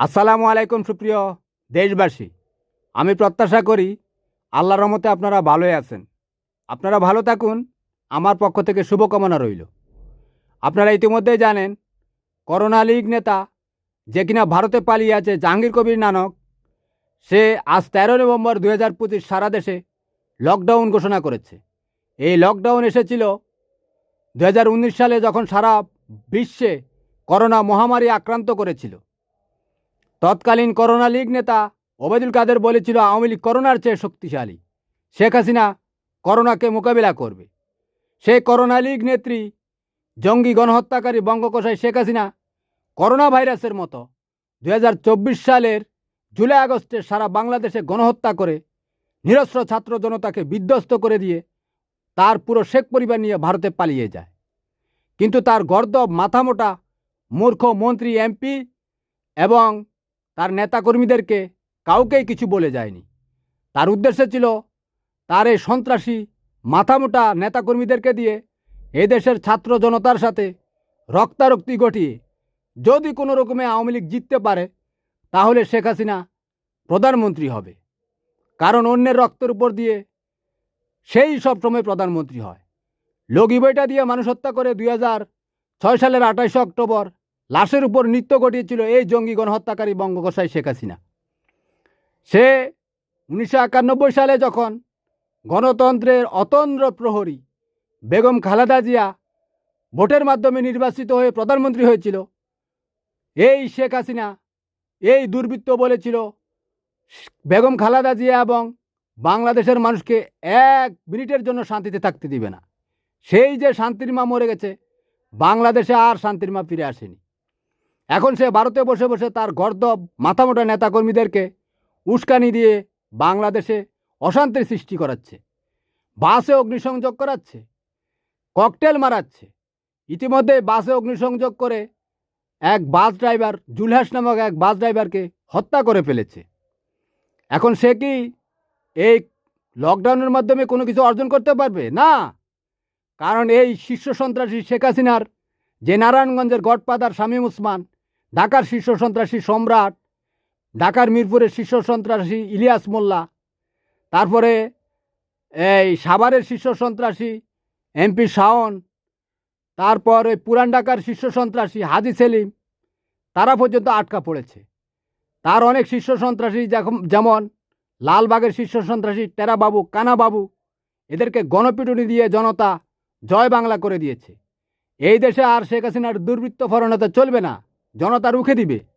আসসালামু আলাইকুম সুপ্রিয় দেশবাসী। আমি প্রত্যাশা করি আল্লাহর রহমতে আপনারা ভালোই আছেন। আপনারা ভালো থাকুন। আমার পক্ষ থেকে শুভকামনা রইল। আপনারা ইতিমধ্যেই জানেন, করোনা লীগ নেতা যে কিনা ভারতে পালিয়ে আছে জাহাঙ্গীর কবির নানক, সে আজ তেরো নভেম্বর দু হাজার পঁচিশ সারা দেশে লকডাউন ঘোষণা করেছে। এই লকডাউন এসেছিল দু হাজার উনিশ সালে যখন সারা বিশ্বে করোনা মহামারী আক্রান্ত করেছিল। তৎকালীন করোনা লীগ নেতা ওবায়দুল কাদের বলেছিল, আওয়ামী লীগ করোনার চেয়ে শক্তিশালী। শেখ হাসিনা করোনাকে মোকাবিলা করবে। সেই করোনা লীগ নেত্রী, জঙ্গি গণহত্যাকারী বঙ্গকোষাই শেখ হাসিনা করোনা ভাইরাসের মতো দু হাজার চব্বিশ সালের জুলাই আগস্টে সারা বাংলাদেশে গণহত্যা করে নিরস্ত্র ছাত্র জনতাকে বিধ্বস্ত করে দিয়ে তার পুরো শেখ পরিবার নিয়ে ভারতে পালিয়ে যায়। কিন্তু তার গর্দব মাথামোটা মূর্খ মন্ত্রী এমপি এবং তার নেতাকর্মীদেরকে কাউকেই কিছু বলে যায়নি। তার উদ্দেশ্য ছিল তার এই সন্ত্রাসী মাথামোটা নেতাকর্মীদেরকে দিয়ে এই দেশের ছাত্র জনতার সাথে রক্তারক্তি ঘটিয়ে যদি কোনো রকমে আওয়ামী লীগ জিততে পারে, তাহলে শেখ হাসিনা প্রধানমন্ত্রী হবে। কারণ অন্যের রক্তের উপর দিয়ে সেই সব সময় প্রধানমন্ত্রী হয়। লগি বইটা দিয়ে মানুষ হত্যা করে দুই ছয় সালের আঠাশে অক্টোবর লাশের উপর নৃত্য ঘটিয়েছিল এই জঙ্গি গণহত্যাকারী বঙ্গোপসাই শেখ হাসিনা। সে উনিশশো একানব্বই সালে যখন গণতন্ত্রের অতন্দ্র প্রহরী বেগম খালেদা জিয়া ভোটের মাধ্যমে নির্বাচিত হয়ে প্রধানমন্ত্রী হয়েছিল, এই শেখ হাসিনা এই দুর্বৃত্ত বলেছিল, বেগম খালেদা জিয়া এবং বাংলাদেশের মানুষকে এক মিনিটের জন্য শান্তিতে থাকতে দিবে না। সেই যে শান্তির মা মরে গেছে, বাংলাদেশে আর শান্তির মা ফিরে আসেনি। এখন সে ভারতে বসে বসে তার গর্দব মাথামোটা নেতাকর্মীদেরকে উস্কানি দিয়ে বাংলাদেশে অশান্তির সৃষ্টি করাচ্ছে। বাসে অগ্নিসংযোগ করাচ্ছে, ককটেল মারাচ্ছে। ইতিমধ্যে বাসে অগ্নিসংযোগ করে এক বাস ড্রাইভার, জুলহাস নামক এক বাস ড্রাইভারকে হত্যা করে ফেলেছে। এখন সে কি এই লকডাউনের মাধ্যমে কোনো কিছু অর্জন করতে পারবে? না। কারণ এই শীর্ষ সন্ত্রাসী শেখ হাসিনার যে নারায়ণগঞ্জের গডপাদার শামীম উসমান ঢাকার শীর্ষ সন্ত্রাসী সম্রাট, ঢাকার মিরপুরের শীর্ষ সন্ত্রাসী ইলিয়াস মোল্লা, তারপরে এই সাভারের শীর্ষ সন্ত্রাসী এমপি শাওন, তারপর ওই পুরান ঢাকার শীর্ষ সন্ত্রাসী হাজি সেলিম, তারা পর্যন্ত আটকা পড়েছে। তার অনেক শীর্ষ সন্ত্রাসী যেমন লালবাগের শীর্ষ সন্ত্রাসী টেরাবাবু, কানাবাবু, এদেরকে গণপিটুনি দিয়ে জনতা জয় বাংলা করে দিয়েছে। এই দেশে আর শেখ হাসিনার দুর্বৃত্ত ফরণতা চলবে না। জনতা রুখে দিবে।